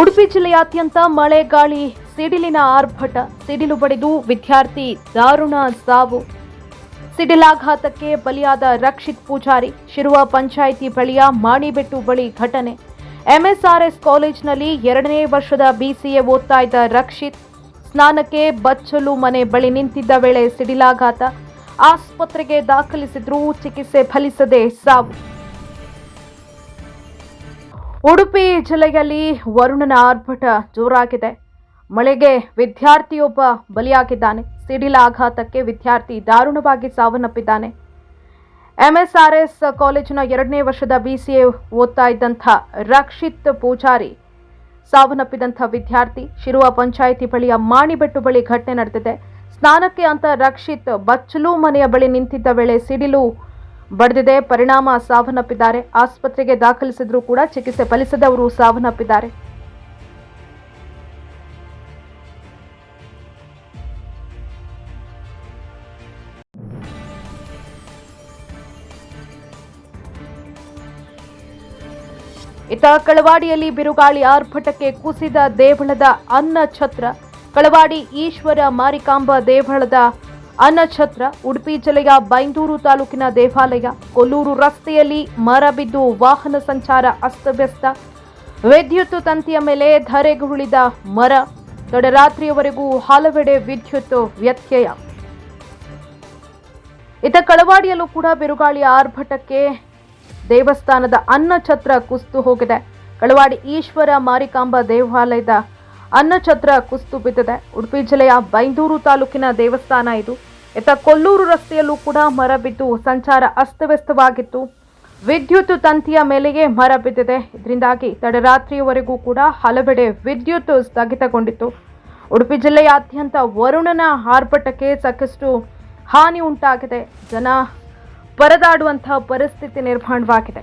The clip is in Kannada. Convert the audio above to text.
ಉಡುಪಿ ಜಿಲ್ಲೆಯಾದ್ಯಂತ ಮಳೆ, ಗಾಳಿ, ಸಿಡಿಲಿನ ಆರ್ಭಟ, ಸಿಡಿಲು ಬಡಿದು ವಿದ್ಯಾರ್ಥಿ ದಾರುಣ ಸಾವು. ಸಿಡಿಲಾಘಾತಕ್ಕೆ ಬಲಿಯಾದ ರಕ್ಷಿತ್ ಪೂಜಾರಿ, ಶಿರುವ ಪಂಚಾಯಿತಿ ಬಳಿಯ ಮಾಣಿಬೆಟ್ಟು ಬಳಿ ಘಟನೆ. ಎಂಎಸ್ಆರ್ಎಸ್ ಕಾಲೇಜಿನಲ್ಲಿ ಎರಡನೇ ವರ್ಷದ ಬಿಸಿಎ ಓದ್ತಾ ಇದ್ದ ರಕ್ಷಿತ್, ಸ್ನಾನಕ್ಕೆ ಬಚ್ಚಲು ಮನೆ ಬಳಿ ನಿಂತಿದ್ದ ವೇಳೆ ಸಿಡಿಲಾಘಾತ. ಆಸ್ಪತ್ರೆಗೆ ದಾಖಲಿಸಿದ್ರೂ ಚಿಕಿತ್ಸೆ ಫಲಿಸದೆ ಸಾವು. ಉಡುಪಿ ಜಿಲ್ಲೆಯಲ್ಲಿ ವರುಣನ ಆರ್ಭಟ ಜೋರಾಗಿದೆ. ಮಳೆಗೆ ವಿದ್ಯಾರ್ಥಿಯೊಬ್ಬ ಬಲಿಯಾಗಿದ್ದಾನೆ. ಸಿಡಿಲ ಆಘಾತಕ್ಕೆ ವಿದ್ಯಾರ್ಥಿ ದಾರುಣವಾಗಿ ಸಾವನ್ನಪ್ಪಿದ್ದಾನೆ. ಎಂಎಸ್ಆರ್ಎಸ್ ಕಾಲೇಜಿನ ಎರಡನೇ ವರ್ಷದ ಬಿಸಿಎ ಓದ್ತಾ ಇದ್ದಂಥ ರಕ್ಷಿತ್ ಪೂಜಾರಿ ಸಾವನ್ನಪ್ಪಿದಂಥ ವಿದ್ಯಾರ್ಥಿ. ಶಿರುವ ಪಂಚಾಯಿತಿ ಬಳಿಯ ಮಾಣಿಬೆಟ್ಟು ಬಳಿ ಘಟನೆ ನಡೆದಿದೆ. ಸ್ನಾನಕ್ಕೆ ಅಂತ ರಕ್ಷಿತ್ ಬಚ್ಚಲು ಮನೆಯ ಬಳಿ ನಿಂತಿದ್ದ ವೇಳೆ ಸಿಡಿಲು ಬಡಿದಿದೆ, ಪರಿಣಾಮ ಸಾವನ್ನಪ್ಪಿದ್ದಾರೆ. ಆಸ್ಪತ್ರೆಗೆ ದಾಖಲಿಸಿದ್ರೂ ಕೂಡ ಚಿಕಿತ್ಸೆ ಫಲಿಸದೆ ಅವರು ಸಾವನ್ನಪ್ಪಿದ್ದಾರೆ. ಇತ ಕಳವಾಡಿಯಲ್ಲಿ ಬಿರುಗಾಳಿ ಆರ್ಭಟಕ್ಕೆ ಕುಸಿದ ದೇವಳದ ಅನ್ನ ಛತ್ರ ಕಳವಾಡಿ ಈಶ್ವರ ಮಾರಿಕಾಂಬ ದೇವಳದ ಅನ್ನ ಛತ್ರ ಉಡುಪಿ ಜಿಲ್ಲೆಯ ಬೈಂದೂರು ತಾಲೂಕಿನ ದೇವಾಲಯ, ಕೊಲ್ಲೂರು ರಸ್ತೆಯಲ್ಲಿ ಮರ ಬಿದ್ದು ವಾಹನ ಸಂಚಾರ ಅಸ್ತವ್ಯಸ್ತ. ವಿದ್ಯುತ್ ತಂತಿಯ ಮೇಲೆ ಧರೆಗುರುಳಿದ ಮರ, ತಡರಾತ್ರಿಯವರೆಗೂ ಹಲವೆಡೆ ವಿದ್ಯುತ್ ವ್ಯತ್ಯಯ. ಇತ ಕಳವಾಡಿಯಲ್ಲೂ ಕೂಡ ಬಿರುಗಾಳಿ ಆರ್ಭಟಕ್ಕೆ ದೇವಸ್ಥಾನದ ಅನ್ನಛತ್ರ ಕುಸಿದು ಹೋಗಿದೆ. ಕಳವಾಡಿ ಈಶ್ವರ ಮಾರಿಕಾಂಬ ದೇವಾಲಯದ ಅನ್ನಛತ್ರ ಕುಸಿದು ಬಿದ್ದಿದೆ. ಉಡುಪಿ ಜಿಲ್ಲೆಯ ಬೈಂದೂರು ತಾಲೂಕಿನ ದೇವಸ್ಥಾನ ಇದು. ಇತ್ತ ಕೊಲ್ಲೂರು ರಸ್ತೆಯಲ್ಲೂ ಕೂಡ ಮರ ಬಿದ್ದು ಸಂಚಾರ ಅಸ್ತವ್ಯಸ್ತವಾಗಿತ್ತು. ವಿದ್ಯುತ್ ತಂತಿಯ ಮೇಲೆಯೇ ಮರ ಬಿದ್ದಿದೆ. ಇದರಿಂದಾಗಿ ತಡರಾತ್ರಿಯವರೆಗೂ ಕೂಡ ಹಲವೆಡೆ ವಿದ್ಯುತ್ ಸ್ಥಗಿತಗೊಂಡಿತ್ತು. ಉಡುಪಿ ಜಿಲ್ಲೆಯಾದ್ಯಂತ ವರುಣನ ಆರ್ಭಟಕ್ಕೆ ಸಾಕಷ್ಟು ಹಾನಿ ಉಂಟಾಗಿದೆ. ಜನ ಪರದಾಡುವಂತಹ ಪರಿಸ್ಥಿತಿ ನಿರ್ಮಾಣವಾಗಿದೆ.